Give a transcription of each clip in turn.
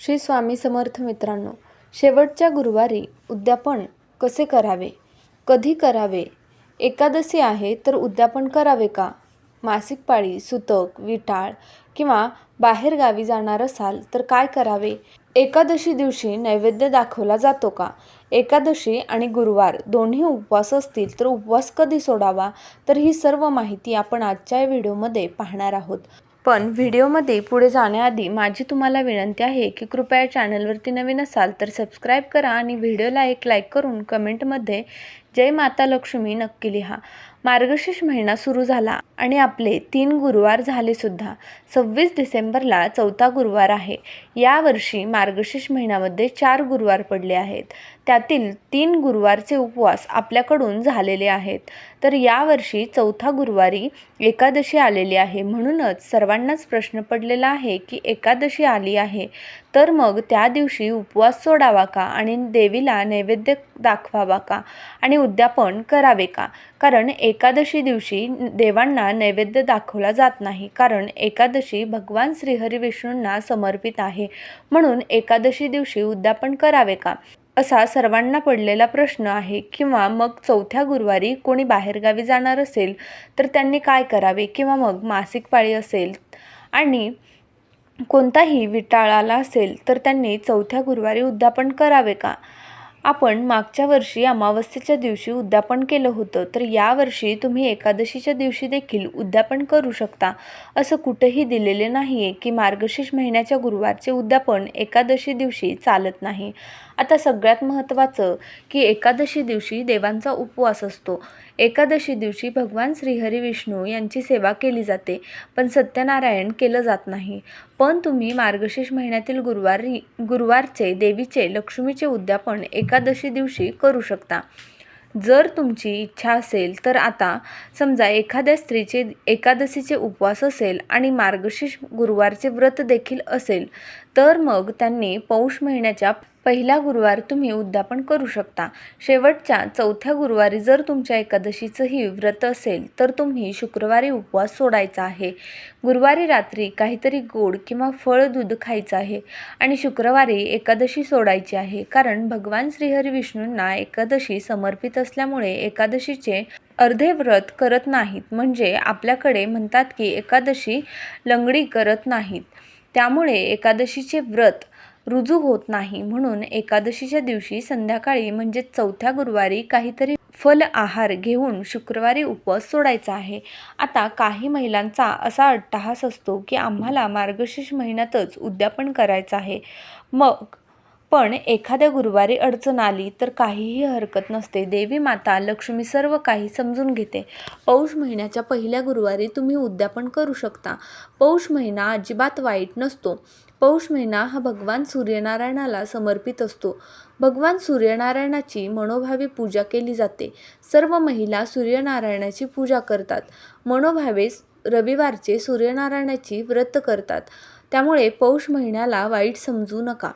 श्री स्वामी समर्थ मित्रांनो शेवटच्या गुरुवारी उद्यापन कसे करावे? कधी करावे? एकादशी आहे तर उद्यापन करावे का? मासिक पाळी सुतक विटाळ किंवा बाहेरगावी जाणार असाल तर काय करावे? एकादशी दिवशी नैवेद्य दाखवला जातो का? एकादशी आणि गुरुवार दोन्ही उपवास असतील तर उपवास कधी सोडावा? तर ही सर्व माहिती आपण आजच्या व्हिडिओमध्ये पाहणार आहोत. पण व्हिडिओमध्ये पुढे जाण्याआधी माझी तुम्हाला विनंती आहे की कृपया चॅनलवरती नवीन असाल तर सबस्क्राईब करा आणि व्हिडिओला एक लाईक करून कमेंटमध्ये जय माता लक्ष्मी नक्की लिहा. मार्गशीर्ष महिना सुरू झाला आणि आपले तीन गुरुवार झाले सुद्धा. सव्वीस डिसेंबरला चौथा गुरुवार आहे. यावर्षी मार्गशीर्ष महिन्यामध्ये चार गुरुवार पडले आहेत. त्यातील तीन गुरुवारचे उपवास आपल्याकडून झालेले आहेत. तर यावर्षी चौथा गुरुवारी एकादशी आलेली आहे. म्हणूनच सर्वांनाच प्रश्न पडलेला आहे की एकादशी आली आहे. तर मग त्या दिवशी उपवास सोडावा का? आणि देवीला नैवेद्य दाखवावा का? आणि उद्यापन करावे का? कारण एकादशी दिवशी देवांना नैवेद्य दाखवला जात नाही. कारण एकादशी भगवान श्रीहरी विष्णूंना समर्पित आहे. म्हणून एकादशी दिवशी उद्यापन करावे का? असा सर्वांना पडलेला प्रश्न आहे किंवा मग चौथ्या गुरुवारी कोणी बाहेरगावी जाणार असेल तर त्यांनी काय करावे किंवा मग मासिक पाळी असेल आणि कोणताही विटाळाला असेल तर त्यांनी चौथ्या गुरुवारी उद्यापन करावे का? आपण मागच्या वर्षी अमावस्येच्या दिवशी उद्यापन केलं होतं तर यावर्षी तुम्ही एकादशीच्या दिवशी देखील उद्यापन करू शकता असं कुठंही दिलेले नाही आहे की मार्गशीर्ष महिन्याच्या गुरुवारचे उद्यापन एकादशी दिवशी चालत नाही. आता सगळ्यात महत्त्वाचं की एकादशी दिवशी देवांचा उपवास असतो. एकादशी दिवशी भगवान श्रीहरी विष्णू यांची सेवा केली जाते पण सत्यनारायण केलं जात नाही. पण तुम्ही मार्गशीर्ष महिन्यातील गुरुवारी गुरुवारचे देवीचे लक्ष्मीचे उद्यापन एकादशी दिवशी करू शकता. जर तुमची इच्छा असेल तर आता समजा एखाद्या स्त्रीचे एकादशीचे उपवास असेल आणि मार्गशीर्ष गुरुवारचे व्रत देखील असेल तर मग त्यांनी पौष महिन्याच्या पहिला गुरुवार तुम्ही उद्यापन करू शकता. शेवटच्या चौथ्या गुरुवारी जर तुमच्या एकादशीचंही व्रत असेल तर तुम्ही शुक्रवारी उपवास सोडायचा आहे. गुरुवारी रात्री काहीतरी गोड किंवा फळ दूध खायचं आहे आणि शुक्रवारी एकादशी सोडायची आहे. कारण भगवान श्रीहरी विष्णूंना एकादशी समर्पित असल्यामुळे एकादशीचे अर्धे व्रत करत नाहीत. म्हणजे आपल्याकडे म्हणतात की एकादशी लंगडी करत नाहीत. त्यामुळे एकादशीचे व्रत रुजू होत नाही. म्हणून एकादशीच्या दिवशी संध्याकाळी म्हणजे चौथ्या गुरुवारी काहीतरी फल आहार घेऊन शुक्रवारी उपवास सोडायचा आहे. आता काही महिलांचा असा अट्टहास असतो की आम्हाला मार्गशीर्ष महिन्यातच उद्यापन करायचं आहे. मग पण एखाद्या गुरुवारी अडचण आली तर काहीही हरकत नसते. देवी माता लक्ष्मी सर्व काही समजून घेते. पौष महिन्याच्या पहिल्या गुरुवारी तुम्ही उद्यापन करू शकता. पौष महिना अजिबात वाईट नसतो. पौष महिना हा भगवान सूर्यनारायणाला समर्पित असतो. भगवान सूर्यनारायणाची मनोभावे पूजा केली जाते. सर्व महिला सूर्यनारायणाची पूजा करतात. मनोभावे रविवारचे सूर्यनारायणाची व्रत करतात. त्यामुळे पौष महिन्याला वाईट समजू नका.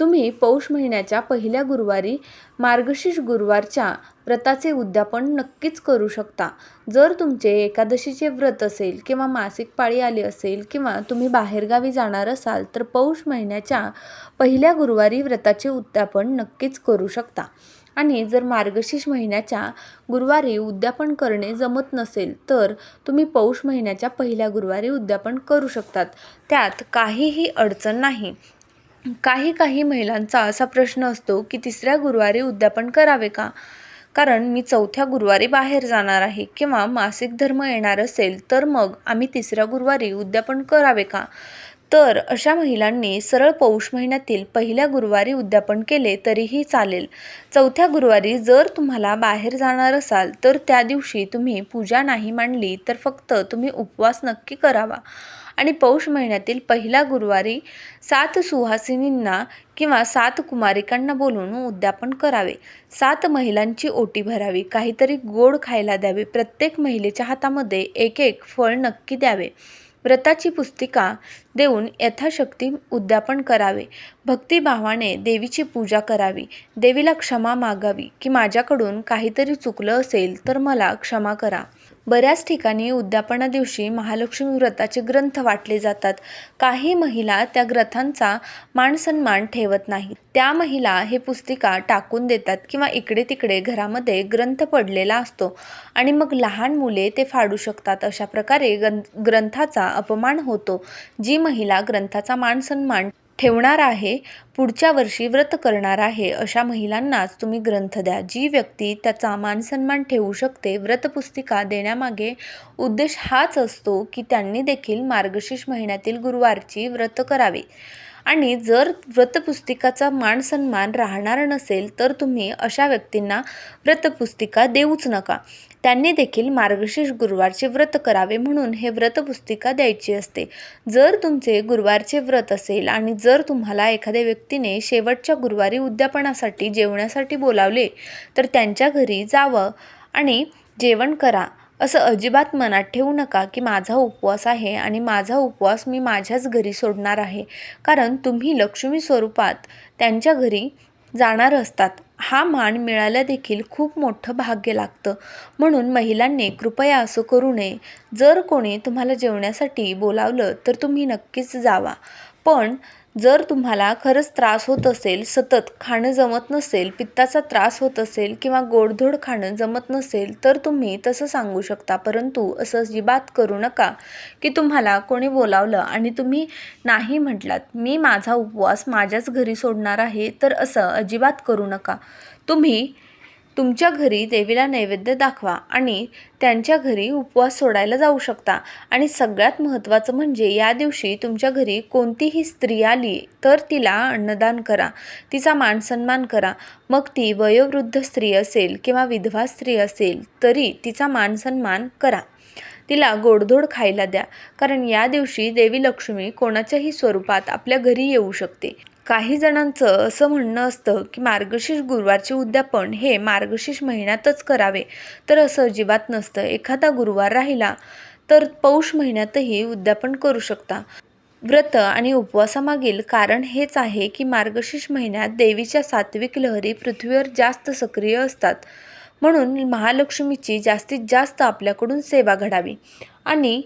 तुम्ही पौष महिन्याच्या पहिल्या गुरुवारी मार्गशीर्ष गुरुवारच्या व्रताचे उद्यापन नक्कीच करू शकता. जर तुमचे एकादशीचे व्रत असेल किंवा मासिक पाळी आली असेल किंवा तुम्ही बाहेरगावी जाणार असाल तर पौष महिन्याच्या पहिल्या गुरुवारी व्रताचे उद्यापन नक्कीच करू शकता. आणि जर मार्गशीर्ष महिन्याच्या गुरुवारी उद्यापन करणे जमत नसेल तर तुम्ही पौष महिन्याच्या पहिल्या गुरुवारी उद्यापन करू शकतात. त्यात काहीही अडचण नाही. काही काही महिलांचा असा प्रश्न असतो की तिसऱ्या गुरुवारी उद्यापन करावे का? कारण मी चौथ्या गुरुवारी बाहेर जाणार आहे किंवा मासिक धर्म येणार असेल तर मग आम्ही तिसऱ्या गुरुवारी उद्यापन करावे का? तर अशा महिलांनी सरळ पौष महिन्यातील पहिल्या गुरुवारी उद्यापन केले तरीही चालेल. चौथ्या गुरुवारी जर तुम्हाला बाहेर जाणार असाल तर त्या दिवशी तुम्ही पूजा नाही मांडली तर फक्त तुम्ही उपवास नक्की करावा. आणि पौष महिन्यातील पहिला गुरुवारी सात सुहासिनींना किंवा सात कुमारिकांना बोलवून उद्यापन करावे. सात महिलांची ओटी भरावी. काहीतरी गोड खायला द्यावे. प्रत्येक महिलेच्या हातामध्ये एक एक फळ नक्की द्यावे. व्रताची पुस्तिका देऊन यथाशक्ती उद्यापन करावे. भक्तिभावाने देवीची पूजा करावी. देवीला क्षमा मागावी की माझ्याकडून काहीतरी चुकलं असेल तर मला क्षमा करा. बऱ्याच ठिकाणी उद्यापना दिवशी महालक्ष्मी व्रताचे ग्रंथ वाटले जातात. काही महिला त्या ग्रंथांचा मानसन्मान ठेवत नाहीत. त्या महिला हे पुस्तिका टाकून देतात किंवा इकडे तिकडे घरामध्ये ग्रंथ पडलेला असतो आणि मग लहान मुले ते फाडू शकतात. अशा प्रकारे ग्रंथाचा अपमान होतो. जी महिला ग्रंथाचा मानसन्मान ठेवणार आहे पुढच्या वर्षी व्रत करणार आहे अशा महिलांनाच तुम्ही ग्रंथ द्या. जी व्यक्ती त्याचा मानसन्मान ठेवू शकते व्रतपुस्तिका देण्यामागे उद्देश हाच असतो की त्यांनी देखील मार्गशीर्ष महिन्यातील गुरुवारची व्रत करावे. आणि जर व्रतपुस्तिकाचा मान सन्मान राहणार नसेल तर तुम्ही अशा व्यक्तींना व्रतपुस्तिका देऊच नका. त्यांनी देखील मार्गशीर्ष गुरुवारचे व्रत करावे म्हणून हे व्रतपुस्तिका द्यायची असते. जर तुमचे गुरुवारचे व्रत असेल आणि जर तुम्हाला एखाद्या व्यक्तीने शेवटच्या गुरुवारी उद्यापनासाठी जेवण्यासाठी बोलावले तर त्यांच्या घरी जावं आणि जेवण करा. असं अजिबात मनात ठेवू नका की माझा उपवास आहे आणि माझा उपवास मी माझ्याच घरी सोडणार आहे. कारण तुम्ही लक्ष्मी स्वरूपात त्यांच्या घरी जाणार असतात. हा मान मिळायला देखील खूप मोठं भाग्य लागतं. म्हणून महिलांनी कृपया असं करू नये. जर कोणी तुम्हाला जेवण्यासाठी बोलावलं तर तुम्ही नक्कीच जावा. पण जर तुम्हाला खरंच त्रास होत असेल सतत खाणं जमत नसेल पित्ताचा त्रास होत असेल किंवा गोडधोड खाणं जमत नसेल तर तुम्ही तसं सांगू शकता. परंतु असं अजिबात करू नका की तुम्हाला कोणी बोलावलं आणि तुम्ही नाही म्हटलात मी माझा उपवास माझ्याच घरी सोडणार आहे तर असं अजिबात करू नका. तुम्ही तुमच्या घरी देवीला नैवेद्य दाखवा आणि त्यांच्या घरी उपवास सोडायला जाऊ शकता. आणि सगळ्यात महत्त्वाचं म्हणजे या दिवशी तुमच्या घरी कोणतीही स्त्री आली तर तिला अन्नदान करा. तिचा मानसन्मान करा. मग ती वयोवृद्ध स्त्री असेल किंवा विधवा स्त्री असेल तरी तिचा मानसन्मान करा. तिला गोडधोड खायला द्या. कारण या दिवशी देवी लक्ष्मी कोणाच्याही स्वरूपात आपल्या घरी येऊ शकते. काही जणांचं असं म्हणणं असतं की मार्गशीर्ष गुरुवारचे उद्यापन हे मार्गशीर्ष महिन्यातच करावे. तर असं अजिबात नसतं. एखादा गुरुवार राहिला तर पौष महिन्यातही उद्यापन करू शकता. व्रत आणि उपवासामागील कारण हेच आहे की मार्गशीर्ष महिन्यात देवीच्या सात्विक लहरी पृथ्वीवर जास्त सक्रिय असतात. म्हणून महालक्ष्मीची जास्तीत जास्त आपल्याकडून सेवा घडावी आणि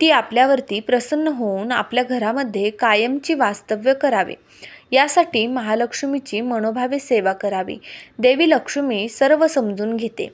ती आपल्यावरती प्रसन्न होऊन आपल्या घरामध्ये कायमची वास्तव्य करावे. यासाठी महालक्ष्मीची मनोभावे सेवा करावी. देवी लक्ष्मी सर्व समजून घेते.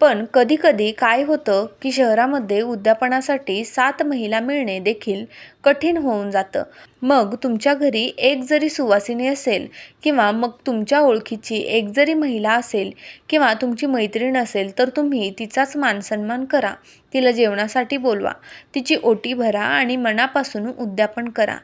पण कधीकधी काय होतं की शहरामध्ये उद्यापनासाठी सात महिला मिळणे देखील कठीण होऊन जातं. मग तुमच्या घरी एक जरी सुवासिनी असेल किंवा मग तुमच्या ओळखीची एक जरी महिला असेल किंवा तुमची मैत्रीण असेल तर तुम्ही तिचाच मानसन्मान करा. तिला जेवणासाठी बोलवा. तिची ओटी भरा आणि मनापासून उद्यापन करा.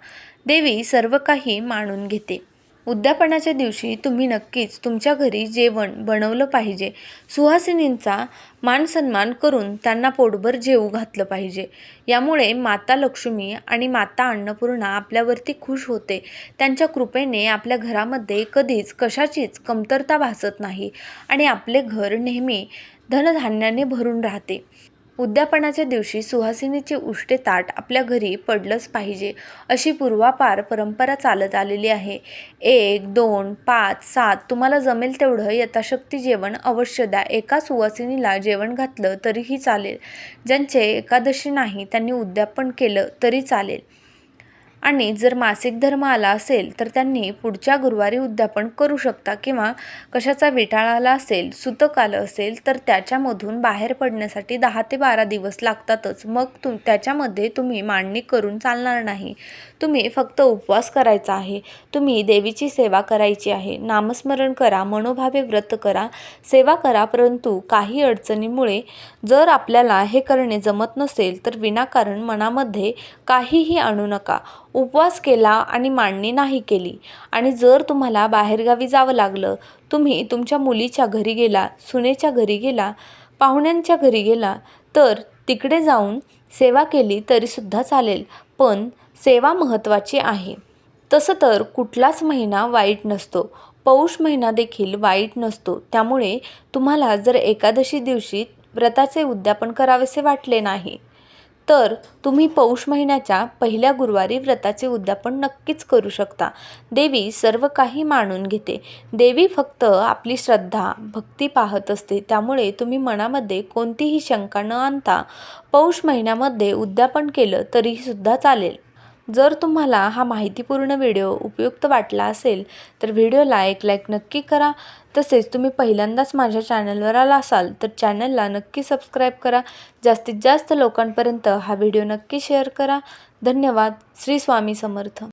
देवी सर्व काही मानून घेते. उद्यापनाच्या दिवशी तुम्ही नक्कीच तुमच्या घरी जेवण बनवलं पाहिजे. सुहासिनींचा मानसन्मान करून त्यांना पोटभर जेवू घातलं पाहिजे. यामुळे माता लक्ष्मी आणि माता अन्नपूर्णा आपल्यावरती खुश होते. त्यांच्या कृपेने आपल्या घरामध्ये कधीच कशाचीच कमतरता भासत नाही आणि आपले घर नेहमी धनधान्याने भरून राहते. उद्यापनाच्या दिवशी सुहासिनीचे उष्टे ताट आपल्या घरी पडलंच पाहिजे अशी पूर्वापार परंपरा चालत आलेली आहे. एक दोन पाच सात तुम्हाला जमेल तेवढं यथाशक्ती जेवण अवश्य द्या. एका सुवासिनीला जेवण घातलं तरीही चालेल. ज्यांचे एकादशी नाही त्यांनी उद्यापन केलं तरी चालेल. आणि जर मासिक धर्म आला असेल तर त्यांनी पुढच्या गुरुवारी उद्यापन करू शकता किंवा कशाचा विटाळ आला असेल सुतक आलं असेल तर त्याच्यामधून बाहेर पडण्यासाठी दहा ते बारा दिवस लागतातच. मग तुम त्याच्यामध्ये तुम्ही मांडणी करून चालणार नाही. तुम्ही फक्त उपवास करायचा आहे. तुम्ही देवीची सेवा करायची आहे. नामस्मरण करा मनोभावे व्रत करा सेवा करा परंतु काही अडचणीमुळे जर आपल्याला हे करणे जमत नसेल तर विनाकारण मनामध्ये काहीही आणू नका. उपवास केला आणि मांडणी नाही केली. आणि जर तुम्हाला बाहेरगावी जावं लागलं तुम्ही तुमच्या मुलीच्या घरी गेला सुनेच्या घरी गेला पाहुण्यांच्या घरी गेला तर तिकडे जाऊन सेवा केली तरीसुद्धा चालेल पण सेवा महत्त्वाची आहे. तसं तर कुठलाच महिना वाईट नसतो. पौष महिना देखील वाईट नसतो. त्यामुळे तुम्हाला जर एकादशी दिवशी व्रताचे उद्यापन करावेसे वाटले नाही तर तुम्ही पौष महिन्याच्या पहिल्या गुरुवारी व्रताचे उद्यापन नक्कीच करू शकता. देवी सर्व काही मानून घेते. देवी फक्त आपली श्रद्धा भक्ती पाहत असते. त्यामुळे तुम्ही मनामध्ये कोणतीही शंका न आणता पौष महिन्यामध्ये उद्यापन केलं तरीसुद्धा चालेल. जर तुम्हाला हा माहितीपूर्ण व्हिडिओ उपयुक्त वाटला असेल तर व्हिडिओला एक लाईक नक्की करा. तसेच तुम्ही पहिल्यांदाच माझ्या चॅनलवर आला असाल तर चॅनलला नक्की सबस्क्राईब करा. जास्तीत जास्त लोकांपर्यंत हा व्हिडिओ नक्की शेअर करा. धन्यवाद. श्री स्वामी समर्थ.